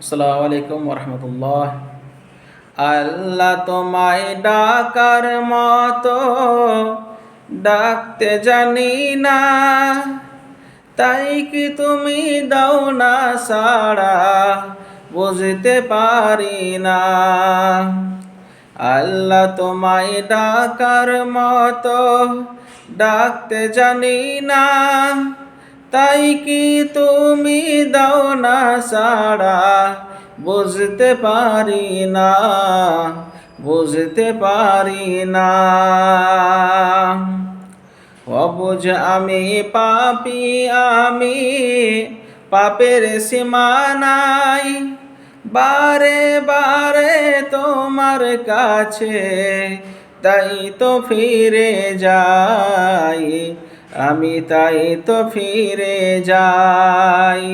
আসসালামু আলাইকুম রহমতুল্লাহ আল্লাহ তোমায় ডাকার মতো ডাকতে জানি না। তাই কি তুমি দাও না সাড়া? বুঝতে পারি না। আল্লাহ তোমায় ডাকার মতো ডাকতে জানি না। তাই কি তুমি দাও না সাড়া? বুঝতে পারি না, বুঝতে পারি না। অবুঝ আমি পাপি, আমি পাপের সীমানাই বারে বারে তোমার কাছে তাই তো ফিরে যাই। আমি তাই তো ফিরে যাই।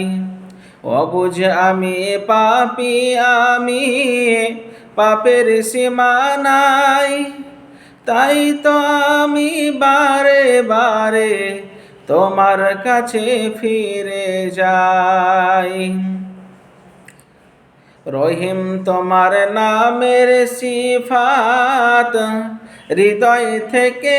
অবুঝ আমি পাপি, আমি পাপের সীমানাই তাই তো আমি বারে বারে তোমার কাছে ফিরে যাই। রহিম তোমার নামের সিফাত, হৃদয় থেকে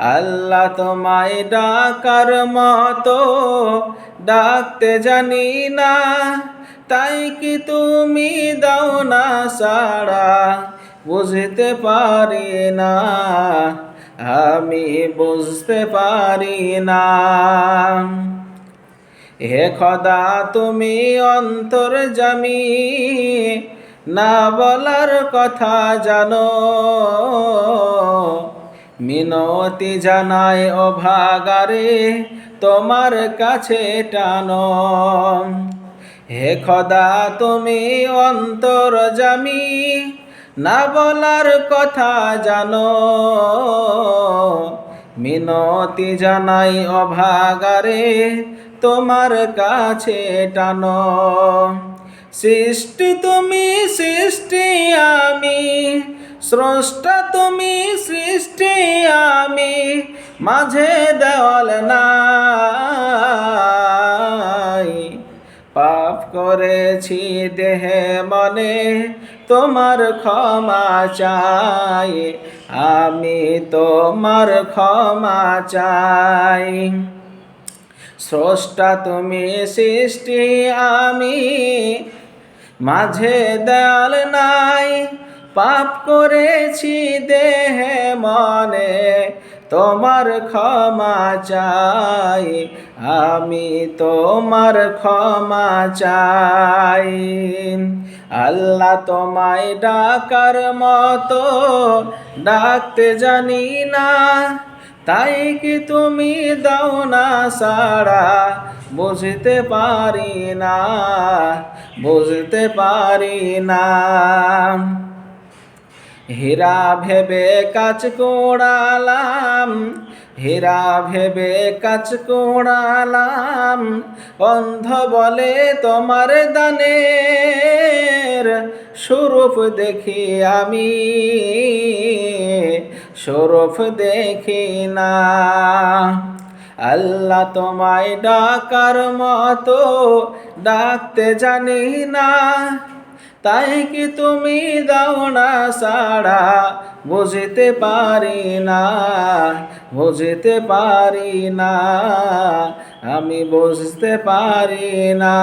আল্লাহ তোমায় ডাকার মতো ডাকতে জানি না, তাই কি তুমি দাও না সাড়া? বুঝতে পারি না, আমি বুঝতে পারি না। হে খদা, তুমি অন্তর জামি, না বলার কথা জানো। মিনতি জানায় অভাগারে, তোমার কাছে টানো। হে খদা, তুমি অন্তর জামি, না বলার কথা জানো। মিনতি জানাই অভাগারে, তোমার কাছে টানো। সৃষ্টি তুমি, সৃষ্টি আমি স্রষ্টা তুমি সৃষ্টি আমি, মাঝে দেওয়াল নাই। পাপ করেছি দেহে, মনে তোমার ক্ষমা চাই। আমি তোমার ক্ষমা চাই। স্রষ্টা তুমি সৃষ্টি আমি, মাঝে দেয়াল নাই। পাপ করেছি দেহে মনে, তোমার ক্ষমা চাই, আমি তোমার ক্ষমা চাই। আল্লাহ তোমায় ডাকার মতো ডাকতে জানি না, তাই কি তুমি দাও না সাড়া? বুঝতে পারি না, বুঝতে পারি না। হীরা ভেবে কাজ কোড়ালাম হীরা ভেবে কাজ কোড়ালাম অন্ধ বলে তোমার দানের স্বরূপ দেখি আমি, স্বরূপ দেখি না। আল্লাহ তোমায় ডাকার মতো ডাকতে জানি না। তাই কি তুমি দাও না সাড়া, বুঝতে পারি না, বুঝতে পারি না, আমি বুঝতে পারি না।